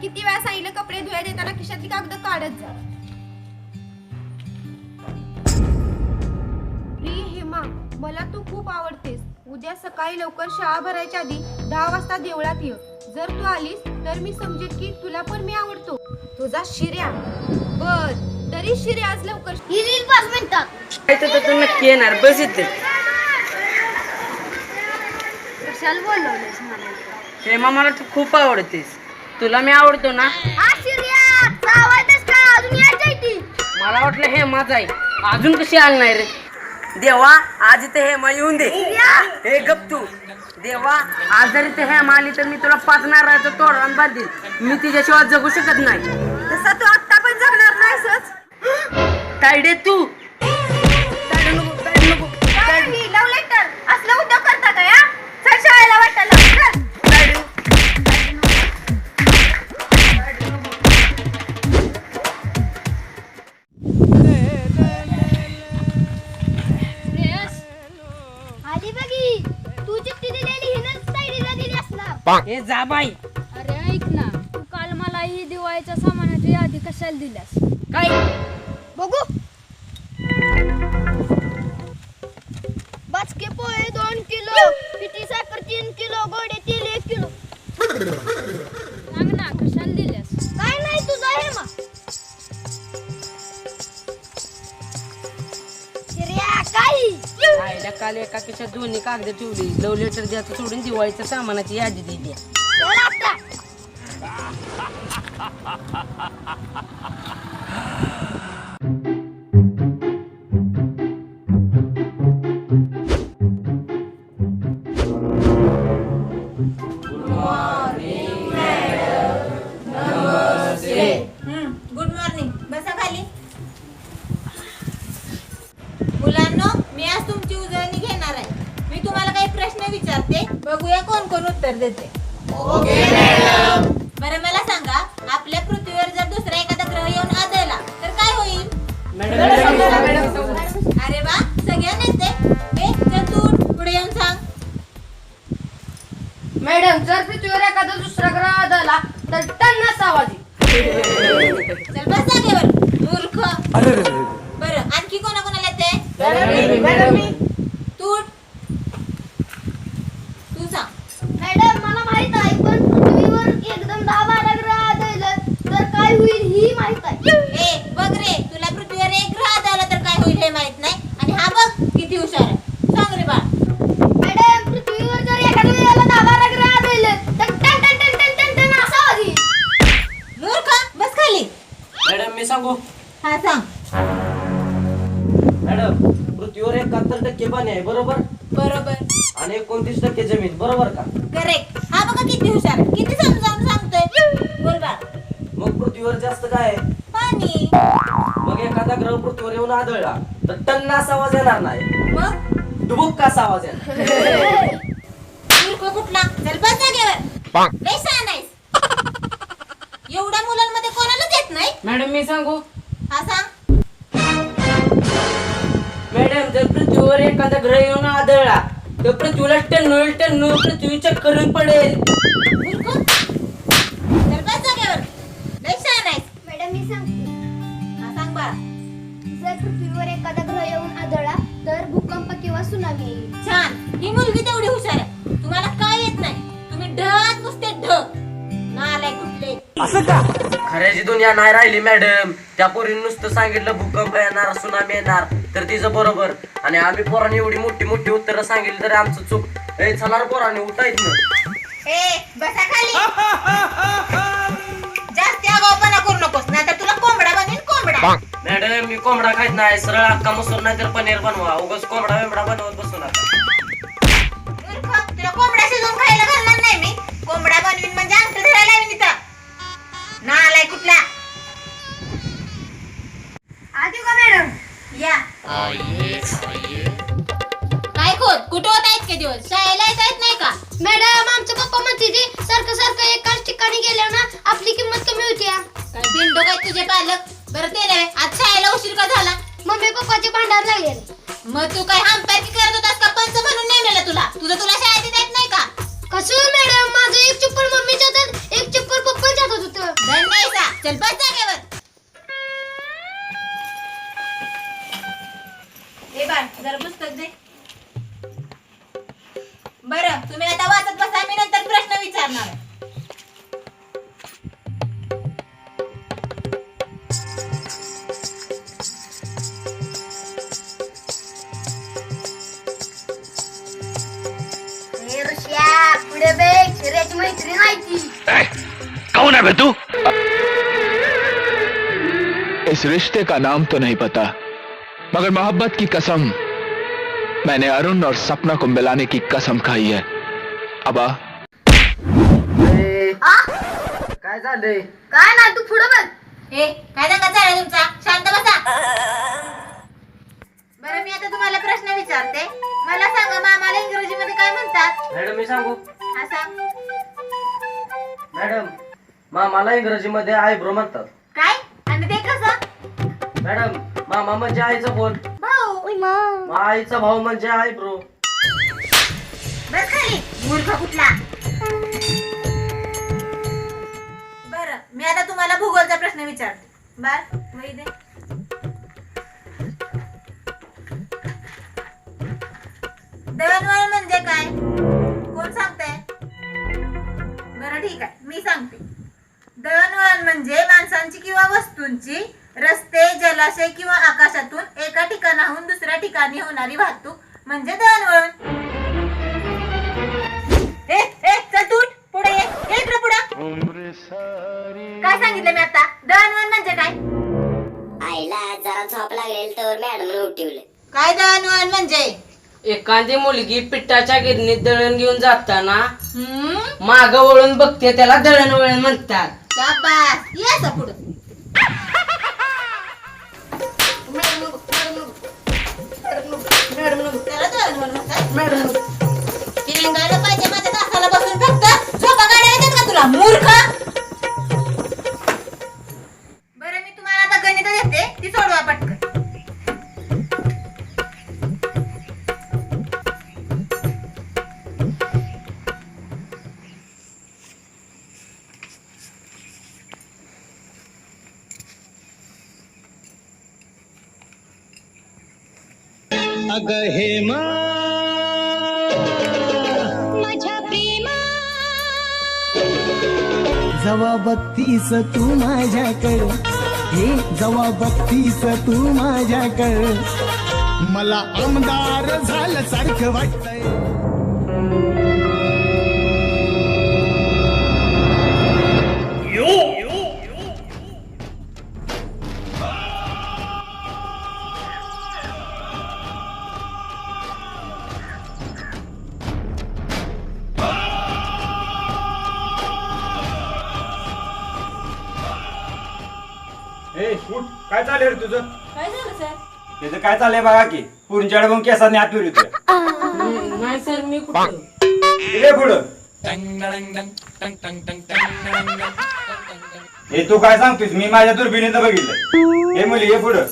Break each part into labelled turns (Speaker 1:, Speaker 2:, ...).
Speaker 1: किती वेळा सांगितलं कपडे धुया देताना खिशातली कागद काढत जा. हेमा मला तू खूप आवडतेस. उद्या सकाळी लवकर शाळा भरायच्या आधी दहा वाजता देवळात ये. जर तू आलीस तर मी समजेल की तुला पण मी आवडतो. तुझा शिर्या. बर तरी शिर्या आज लवकर.
Speaker 2: ही पाच मिनिटात
Speaker 3: तू नक्की येणार बस इथे.
Speaker 2: कशाला बोलवलंस मला
Speaker 3: हेमा मला तू खूप आवडतेस. तुला मी आवडतो ना? मला वाटलं हेमाच आहे. अजून कशी आली नाही रे? देवा आज इथे हेमा येऊन दे. हे गप तू. देवा आज जर इथे हेमा आली तर मी तुला पाच नारळाचं तोरण बांधील मी तिच्याशिवाय जगू शकत नाही.
Speaker 1: तसा तू आत्ता पण जगणार नाहीसच.
Speaker 3: तायडे तू. तायडे नको तायडे नको.
Speaker 1: काय ही लव लेटर असलं उद्योग
Speaker 3: हे जा बाई.
Speaker 4: अरे ऐक ना. तू काल मला ही दिवाळीच्या सामानाची यादी कशाला दिल्यास?
Speaker 3: काय?
Speaker 2: बघू. बचके पोहे दोन किलो पिठी साखर तीन किलो गोडे तेल एक किलो.
Speaker 4: सांग ना कशाला दिल्यास?
Speaker 2: काय नाही
Speaker 3: त्या काल एका खिशात दोन्ही कागद ठेवली. लव लेटर द्यायचं सोडून दिवाळीच्या सामानाची यादी दिली
Speaker 1: आहे
Speaker 5: बरोबर का?
Speaker 1: करेक्ट हा बघा किती हुशार किती समजावून सांगतोय. बोल बाळ
Speaker 5: मग पृथ्वीवर जास्त काय आहे?
Speaker 1: पाणी.
Speaker 5: मग एखादा ग्रह पृथ्वीवर येऊन आदळला तर टन्ना असा आवाज येणार नाही.
Speaker 1: मग?
Speaker 5: डुबुक असा आवाज येणार.
Speaker 1: मूर्ख कुठला? चल बस जागेवर लय शहाणा आहेस. एवढ्या मुलांमध्ये कोणालाच येत नाही?
Speaker 3: मॅडम मी सांगू?
Speaker 1: हा सांग.
Speaker 3: मॅडम जर पृथ्वीवर एखादा ग्रह येऊन आदळला पृथ्वीला टन्नू टन्नू पृथ्वी चक्करून पडेल.
Speaker 1: मूर्ख चल बस जागेवर लय शहाणा आहेस.
Speaker 2: मॅडम मी सांगते.
Speaker 1: सांग बाळा.
Speaker 2: जर पृथ्वीवर एखादा ग्रह येऊन आदळला तर भूकंप किंवा सुनामी येईल.
Speaker 1: छान. ही मुलगी तेवढी हुशार आहे. तुम्हाला काय येत नाही. तुम्ही ढग नुसते ढग. नालाय कुठले.
Speaker 5: खऱ्याची दुनिया नाही राहिली मॅडम. त्या पोरीने नुसतं सांगितलं भूकंप येणार सुनामी येणार. तर तिचं बरोबर. आणि आम्ही पोरांनी एवढी मोठी मोठी उत्तरं सांगितली तरी आमचं चूक. ए चला पोरांनी उठायच ना
Speaker 1: ए बसा खाली. जास्त आगाऊपणा करू नकोस नाहीतर तुला कोंबडा
Speaker 5: मॅडम मी कोंबडा खायच नाही सरळ अक्का मसूर नाही तर पनीर बनवा. उगाच कोंबडा बिंबडा बनवत बसू नका.
Speaker 1: मूर्ख, तुला कोंबडा शिजवून खायला घालणार नाही मी. कोंबडा बनवीन म्हणजे अंगठ धरायला लावीन इथं. नालाय कुठला?
Speaker 2: आधी का मॅडम
Speaker 1: या काय खोत कुठं होता इतके दिवस? शाळेला येता येत नाही का?
Speaker 2: मॅडम आमचं पप्पा म्हणते ते सारखं सारखं एकाच ठिकाणी गेल्यावर ना आपली किंमत कमी होती हा.
Speaker 1: काय बिंडो काय तुझे पालक? बरं ते नाही आज शाळेला उशीर का झाला?
Speaker 2: मम्मी पप्पाचे भांडण लागले.
Speaker 1: मग तू काय हमपॅकी करत होतास का? पंच म्हणून नेलेलं तुला? तुझं तुला शाळेत येत नाही का?
Speaker 2: कसं मॅडम? माझं एक चप्पल मम्मीच्या हातात एक चप्पल पप्पाच्या हातात होतं.
Speaker 1: धन नाही का चल बस जागेवर. बरं तुम्ही आता वाचत बसा मी नंतर प्रश्न विचारणार आहे.
Speaker 2: ऋषिया पुढे बे शिर्याची मैत्रीण आहे ती
Speaker 6: कौन है बे तू इस रिश्ते का नाम तो नहीं पता मगर मोहब्बत की कसम मैंने अरुण और सपना को मिलाने की कसम खाई है। अबा?
Speaker 5: काय झालंय?
Speaker 2: काय ना तू पुढे बघ.
Speaker 1: ए काय दंगा चालला तुमचा? शांत बसा. बरं मी आता तुम्हाला प्रश्न विचारते. मला सांगा मामाला इंग्रजीमध्ये काय म्हणतात?
Speaker 5: मॅडम मी सांगू?
Speaker 1: हा सांग.
Speaker 5: मॅडम मामाला इंग्रजीमध्ये आयब्रो म्हणतात.
Speaker 1: काय? आणि ते कसं?
Speaker 5: मॅडम मामा म्हणजे आईचा फोन
Speaker 1: भाऊ
Speaker 5: आईचा भाऊ म्हणजे आयब्रो
Speaker 1: बस खाली. मूर्ख कुठला? बर मी आता तुम्हाला भूगोलचा प्रश्न विचारते. बर वही दे. दळणवळण म्हणजे काय? कोण सांगताय? बरं ठीक आहे. मी सांगते. दळणवळण म्हणजे माणसांची किंवा वस्तूंची रस्ते जलाशय किंवा आकाशातून एका ठिकाणाहून ठिकाणी होणारी वाहतूक म्हणजे दळणवळण ए ए चल तू उठ. पुढे ये. ये इकडे पुढं. काय सांगितलं मी आता? दळणवळण म्हणजे काय?
Speaker 2: आईला जरा झोप लागेल तर मॅडम उठवले.
Speaker 1: काय दळणवळण म्हणजे?
Speaker 3: एखादी मुलगी पिठाच्या गिरणीत दळण घेऊन जाताना
Speaker 1: हम्म?
Speaker 3: माग वळून बघते त्याला दळणवळण म्हणतात.
Speaker 1: शाबास. ये असं पुढं. किरंगायला पाहिजे माझ्या तासाला बसून फक्त झोपा गाड्या येतात का तुला मूर्ख? बरं मी तुम्हाला आता गणित देते ती सोडवा पटकन.
Speaker 7: जवा बत्तीस तू माझ्याकड. हे जवा बत्तीस तू माझ्याकड. मला आमदार झालं सारखं वाटतंय.
Speaker 8: काय चाललंय रे तुझं?
Speaker 1: काय झालं सर?
Speaker 8: त्याचं काय चाललंय बघा की पुरंच्याकडे मग केसाने हात फिरतोय
Speaker 3: नाही सर मी कुठं?
Speaker 8: इकडे पुढं. हे तू काय सांगतोस मी माझ्या दुर्बिणीत बघितलं हे मुली हे पुढं.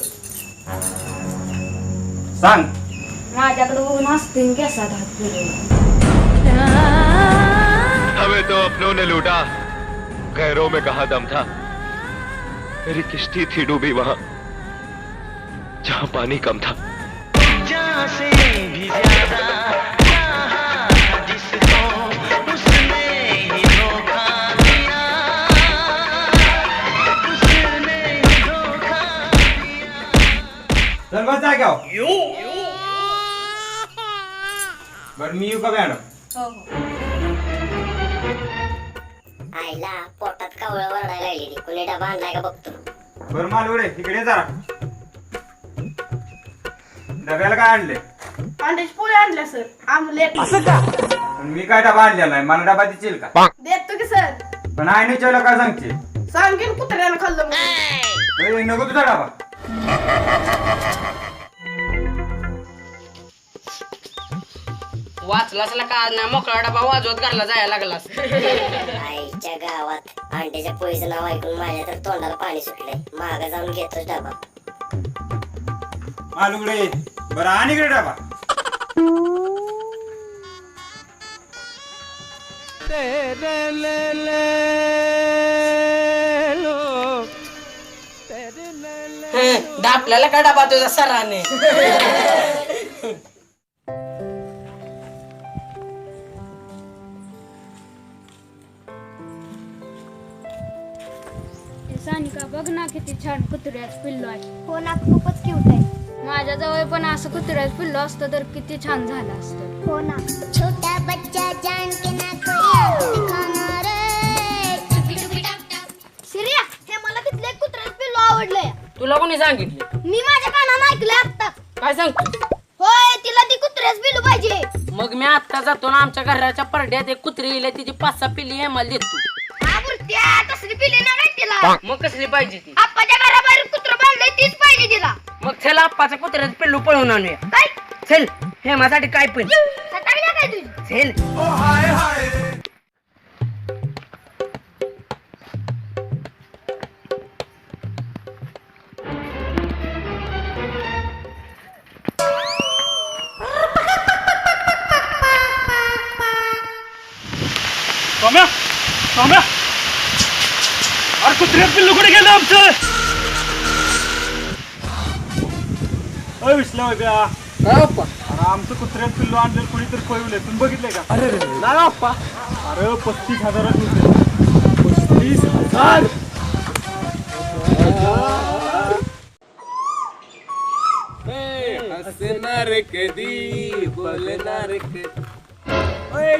Speaker 8: सांग.
Speaker 4: माझ्याकडे बघून हसतील केसात हात फिरवून.
Speaker 6: हमें तो अपनों ने लूटा. गैरों में कहा दम था. मेरी किश्ती थी डूबी वहां जहां पानी कम था।
Speaker 8: चल बस जाग्याव बर मी येऊ का मॅडम।
Speaker 1: हो हो।
Speaker 2: आईला पोटात कावळ वरडायला लागली कुणी डबा आणलाय का बघतो.
Speaker 8: बरं मालवडे इकडे जरा डब्याला काय आणले?
Speaker 9: अंड्याची पोळी आणल्या सर. आमलेट.
Speaker 8: पण मी काय डबा आणलेला नाही? मला डबा देशील का?
Speaker 9: देतो की सर.
Speaker 8: पण आईने चेवला काय सांगते
Speaker 9: सांगेन कुत्र्यानं खाल्लं म्हणून.
Speaker 8: ए, नको तुझा डबा.
Speaker 3: वाचलास का? आज ना मोकळा डबा वाजवत घरला जायला लागलास.
Speaker 2: आईच्या गावात अंड्याच्या पोळीचं नाव ऐकून माझ्या तर तोंडाला पाणी सुटलंय. माग जाऊन घेतोच डबा.
Speaker 8: मालुगडे बरं आणि इकडे डाबा.
Speaker 3: आपल्याला का डबा तुझा सराने?
Speaker 4: किती छान कुत्र्याच पिल्लो आहे.
Speaker 2: हो ना खूपच क्यूट आहे.
Speaker 4: माझ्या जवळ पण असं कुत्र्याच पिल्लो असतं तर किती छान झालं असतं.
Speaker 2: हो ना. छोटा बच्चा जान के ना कोई दिखाना रे शिर्या हे मला तिथले कुत्र्याचं पिल्लू आवडलंय.
Speaker 3: तुला कोणी सांगितले?
Speaker 2: मी माझ्या कानानं ऐकलंय आता
Speaker 3: काय सांगतो
Speaker 2: होय तिला ती कुत्र्याच पिल्लू पाहिजे.
Speaker 3: मग मी आता जातो ना आमच्या घराच्या परड्यात एक कुत्री येईल तिची पाच सहा पिल्ली हेमाला देतो.
Speaker 2: हा तसली ना तिला?
Speaker 3: मग कसली पाहिजे ती?
Speaker 2: आप्पाच्या घराबाहेर कुत्र बांधलंय तीच पाहिजे तिला.
Speaker 3: मग चला आप्पाचा कुत्र्याचं पिल्लू पळवून आणूया.
Speaker 2: काय?
Speaker 3: चल काय पण.
Speaker 2: सटाकल्या काय तुझी?
Speaker 3: चल.
Speaker 8: टॉम्या कुत्र्यात पिल्लू कुठे गेलं आमचं? अरे आमचं कुत्र्यात पिल्लू आणलं कुणीतरी पळवले तुम्ही बघितले का? अरे नाही अप्पा अरे पस्तीस हजारात पस्तीस हजार.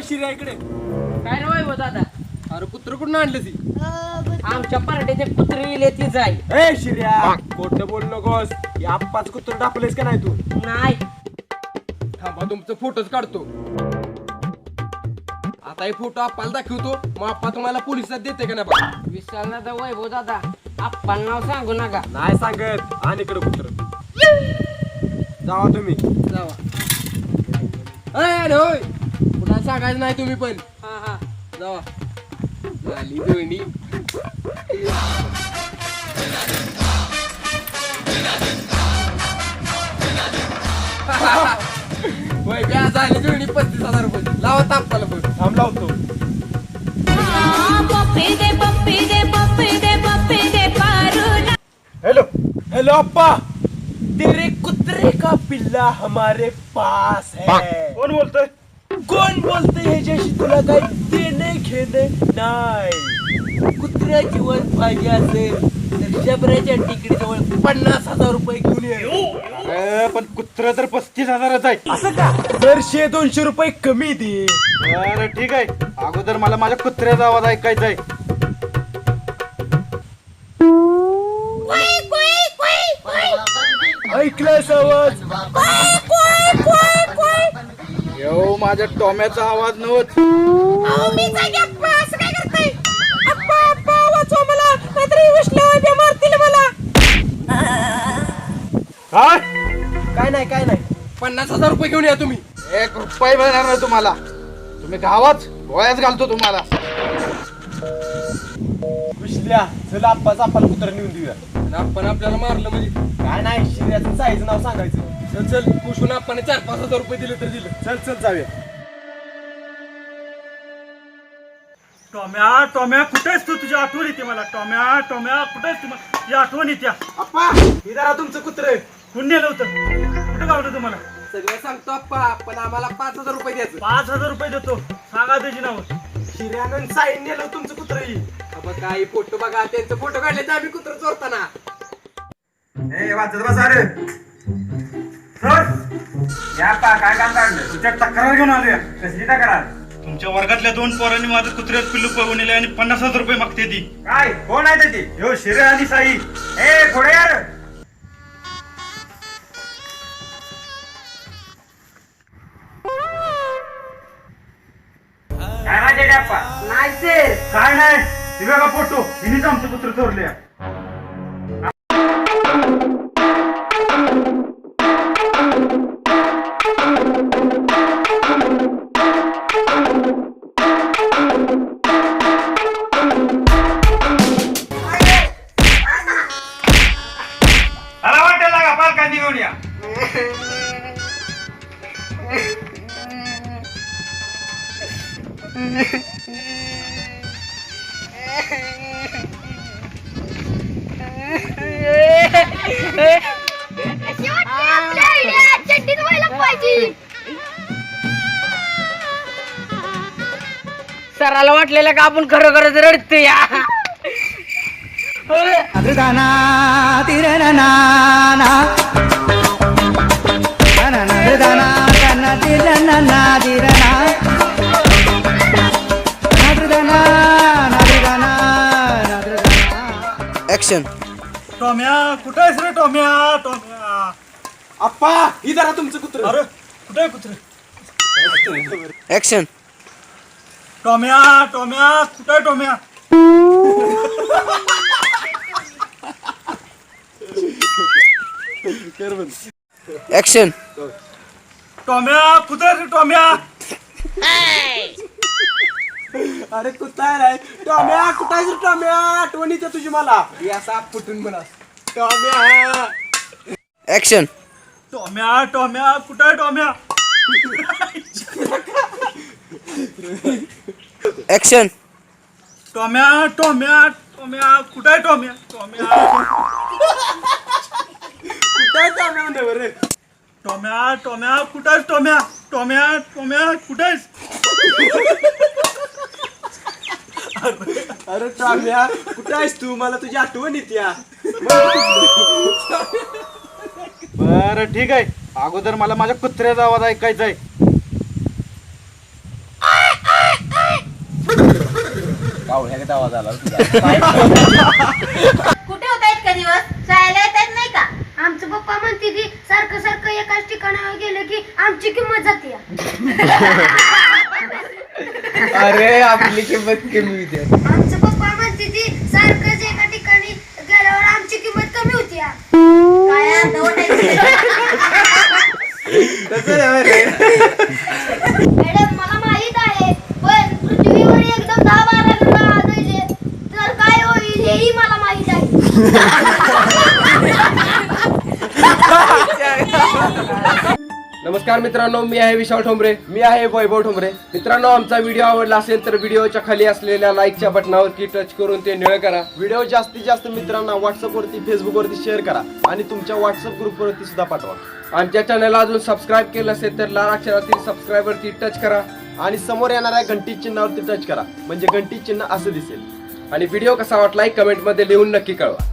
Speaker 8: शिर्या इकडे.
Speaker 3: काय रे वैभव दादा?
Speaker 8: अरे कुत्र कुठून आणलं ती?
Speaker 3: आमच्या पार्टीचे कुत्री येईल तीच आहे
Speaker 8: ए शिर्या खोटं बोल नकोस. या आप्पाच कुत्र टापलेस का नाही तू?
Speaker 3: नाही.
Speaker 10: थांबा तुमचं फोटोच काढतो. आता हे फोटो आप्पाला दाखवतो. मग आप्पा तुम्हाला पोलिसात देते का नाही बघा?
Speaker 3: विशाल दादा वैभव दादा आपण नाव सांगू नका.
Speaker 8: नाही सांगत. आणि इकडे कुत्र. जावा तुम्ही.
Speaker 3: जावा.
Speaker 10: अय होय कुणाला सांगायचं नाही तुम्ही पण.
Speaker 3: हा हा.
Speaker 10: जावा. झाली दोन्ही. होय झाली दोन्ही. पस्तीस हजार रुपये. लावा
Speaker 8: थांब लावतो. हेलो. हेलो अप्पा तेरे कुत्रे का पिल्ला हमारे पास है? कोण बोलतोय? कोण बोलतोय ह्याच्याशी? तुला काही देणे घेणे नाही.
Speaker 10: कुत्र्याची वर पाहिजे असेल तर शबराच्या टिकडी जवळ पन्नास हजार रुपये घेऊन ये.
Speaker 8: पण कुत्र तर पस्तीस हजाराच आहे असं का? तर शे दोनशे रुपये कमी दे. अरे ठीक आहे. अगोदर मला माझ्या कुत्र्याचा आवाज ऐकायचा आहे. ऐकलास आवाज? यो माझ्या टोम्याचा आवाज नव्हत. काय
Speaker 10: काय नाही काय नाही. पन्नास हजार रुपये घेऊन या तुम्ही.
Speaker 8: एक रुपये मिळणार नाही तुम्हाला. तुम्ही गावात गोळ्याच घालतो तुम्हाला. विसल्या चला आप्पाचा आपण कुत्र नेऊन देऊया.
Speaker 10: आणि आपण आपल्याला मारलं म्हणजे?
Speaker 8: काय नाही शिर्याचं साईचं नाव सांगायचं.
Speaker 10: चल चल पुसून आपण चार पाच हजार रुपये दिले तर दिलं.
Speaker 8: चल चल जाऊया.
Speaker 11: टॉम्या टॉम्या कुठे तू? तुझी आठवण येते मला. टॉम्या टॉम्या कुठे तुम्हाला ही आठवण येत्या
Speaker 8: हे जरा तुमचं कुत्र.
Speaker 11: कोण नेलं होतं? कुठं गावलं तुम्हाला?
Speaker 10: सगळं सांगतो आप्पा पण आम्हाला पाच हजार रुपये द्यायचं.
Speaker 11: पाच हजार रुपये देतो. सांगा त्याची नाव.
Speaker 8: शिर्यानं साईन नेलं तुमचं कुत्र
Speaker 10: अब काय फोटो बघा त्यांचे फोटो काढले तर आम्ही कुत्र चोरताना.
Speaker 8: ए वाचत बसा रे. सर या पा काय काम काढलं? तुझ्या तक्रार घेऊन आलोय. कसली तक्रार?
Speaker 11: तुमच्या वर्गातल्या दोन पोरांनी माझं कुत्र्यात पिल्लू पळवून नेले आणि पन्नास हजार रुपये मागते ती.
Speaker 8: काय? कोण आहे त्याची ह्यो शिर्या आणि साई ए पुढे यार हे बघा फोटो हिनीच आमचं
Speaker 3: सराला वाटलेलं का आपण खरं खरंच रडते या
Speaker 10: ऍक्शन
Speaker 11: टॉम्या कुठे आहेस रे टॉम्या? टॉम्या.
Speaker 8: आप्पा ही जरा तुमचं कुत्र.
Speaker 11: अरे कुठे आहे कुत्रे?
Speaker 10: ऍक्शन
Speaker 11: टॉम्या टॉम्या कुठे आहे टॉम्या।
Speaker 10: ऍक्शन
Speaker 11: टॉम्या कुठे आहे रे टॉम्या।
Speaker 8: अरे कुत्ता नाही टॉम्या कुठं आहेस रे टॉम्या आठवण येते तुझी मला। ही असा फुटून म्हणा टॉम्या।
Speaker 10: ऍक्शन
Speaker 11: टॉम्या टॉम्या कुठे आहे टॉम्या।
Speaker 10: ऍक्शन
Speaker 11: टॉम्या टॉम्या टॉम्या. कुठे आहे टॉम्या? टॉम्या.
Speaker 8: कुठं आहे टॉम्या म्हणते बरं
Speaker 11: टॉम्या टॉम्या. कुठे आहेस टॉम्या? टॉम्या टॉम्या. कुठे आहेस?
Speaker 8: अरे टॉम्या कुठं आहेस तू? मला तुझी आठवण येते
Speaker 11: बर ठीक आहे. अगोदर मला माझ्या कुत्र्याचा आवाज ऐकायचा आहे.
Speaker 10: आवाज आला
Speaker 1: कुठे होता इतका दिवस? शाळेला येतात नाही का?
Speaker 2: आमचं पप्पा म्हणते की सारखं सारखं एकाच ठिकाणावर गेलं की आमची किंमत जाते.
Speaker 10: अरे आपली किंमत कमी होती.
Speaker 2: आमचं पप्पा म्हणते की सारखंच एका ठिकाणी गेल्यावर आमची किंमत कमी होती.
Speaker 1: काय अर्धवट आहे
Speaker 2: मॅडम मला माहीत आहे पण पृथ्वीवर एकदम दहा बारा ग्रह आदळले तर काय होईल हेही मला माहीत आहे
Speaker 8: नमस्कार मित्रांनो मी आहे विशाल ठोंबरे. मी आहे वैभव ठोंबरे. मित्रांनो आमचा व्हिडिओ आवडला असेल तर व्हिडिओच्या खाली असलेल्या लाईकच्या बटनावरती टच करून ते निळ करा. व्हिडिओ जास्तीत जास्त मित्रांना व्हॉट्सअपवरती फेसबुकवरती शेअर करा आणि तुमच्या व्हॉट्सअप ग्रुपवरती सुद्धा पाठवा. आमच्या चॅनलला अजून सबस्क्राईब केलं असेल तर लाल अक्षरातील सबस्क्राईबवरती टच करा आणि समोर येणाऱ्या घंटी चिन्हावरती टच करा. म्हणजे घंटी चिन्ह असं दिसेल. आणि व्हिडिओ कसा वाटला कमेंटमध्ये लिहून नक्की कळवा.